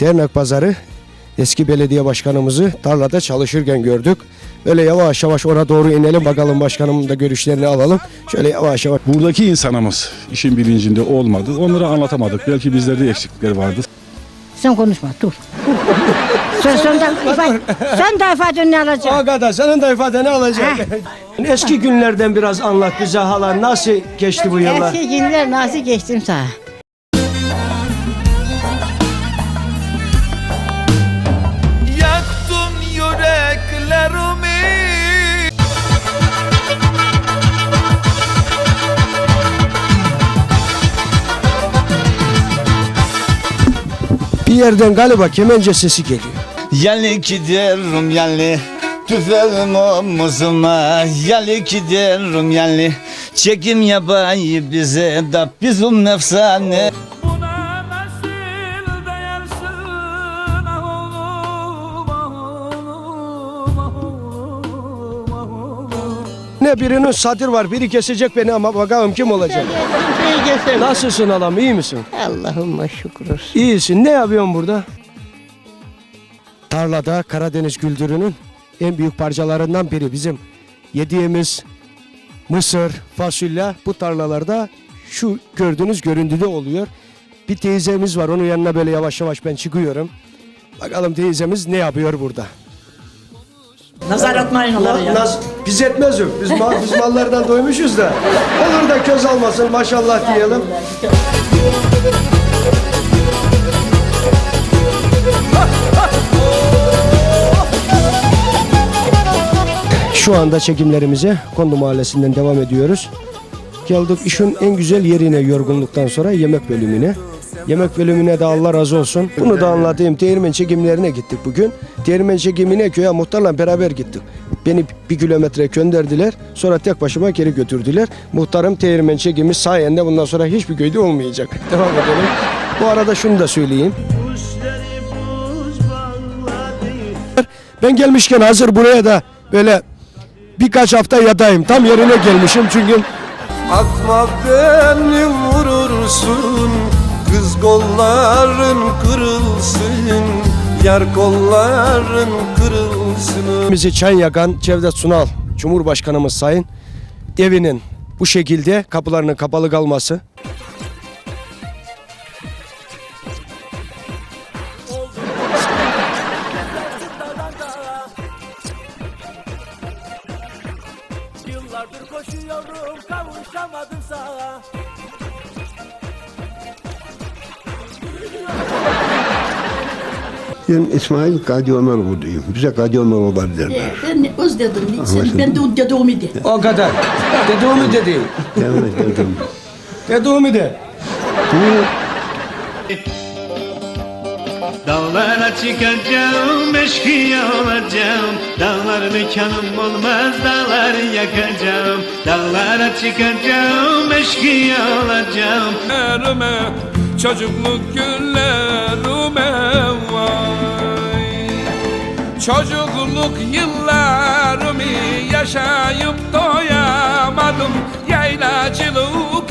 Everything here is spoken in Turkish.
Dernek pazarı eski belediye başkanımızı tarlada çalışırken gördük. Böyle yavaş yavaş ona doğru inelim bakalım başkanımın da görüşlerini alalım. Şöyle yavaş yavaş. Buradaki insanımız işin bilincinde olmadı. Onları anlatamadık. Belki bizlerde eksiklikler vardı. Sen konuşma dur. sen, sen, de, ifa- sen de ifadeni alacaksın. kadar senin de ifadeni alacak. Eski günlerden biraz anlat bize hala nasıl geçti bu yıllar? Eski günler nasıl geçtim sana? Bir yerden galiba kemence sesi geliyor. Yali giderim yali Tüfeğim omuzuma Yali giderim yali Çekim yapayı bize da bizim efsane Ne birinin sadir var biri kesecek beni ama bakalım kim olacak? Nasılsın adam iyi misin? Allah'ıma şükür. İyisin ne yapıyorsun burada? Tarlada Karadeniz güldürünün en büyük parçalarından biri bizim yediğimiz mısır, fasulye bu tarlalarda şu gördüğünüz görüntüde oluyor. Bir teyzemiz var onun yanına böyle yavaş yavaş ben çıkıyorum. Bakalım teyzemiz ne yapıyor burada? Nazar atmayın onlara ya. Naz, biz etmez yok. Biz, mal, biz mallardan doymuşuz da. Olur da köz almasın maşallah diyelim. Şu anda çekimlerimize Kondu Mahallesi'nden devam ediyoruz. Geldik işin en güzel yerine yorgunluktan sonra yemek bölümüne. Yemek bölümüne de Allah razı olsun. Bunu da anlatayım. Değirmen çekimlerine gittik bugün. Değirmen çekimine köye muhtarla beraber gittik. Beni bir kilometre gönderdiler. Sonra tek başıma geri götürdüler. Muhtarım değirmen çekimi sayende bundan sonra hiçbir köyde olmayacak. Devam edelim. Bu arada şunu da söyleyeyim. Ben gelmişken hazır buraya da böyle birkaç hafta yatayım. Tam yerine gelmişim çünkü Akma beni vurursun Kız kolların kırılsın Yar kolların kırılsın. Bizi çay yakan Cevdet Sunal Cumhurbaşkanımız Sayın evinin bu şekilde kapılarının kapalı kalması. Yıllardır koşuyorum kavuşamadım sana Ben İsmail Kadi Ömeroğlu'yum. Bize Kadi Ömeroğlu derler. Ben özledim. Sen, ben de dedemi de. o kadar dediğimi dedi Evet dedim. dediğimi de Dağlara çıkacağım, eşkıya olacağım Dağlar mekanım olmaz, dağları yakacağım Dağlara çıkacağım, eşkıya olacağım Günlerime çocukluk günlerime vay Çocukluk yıllarımı yaşayıp doyamadım. Yaylacılık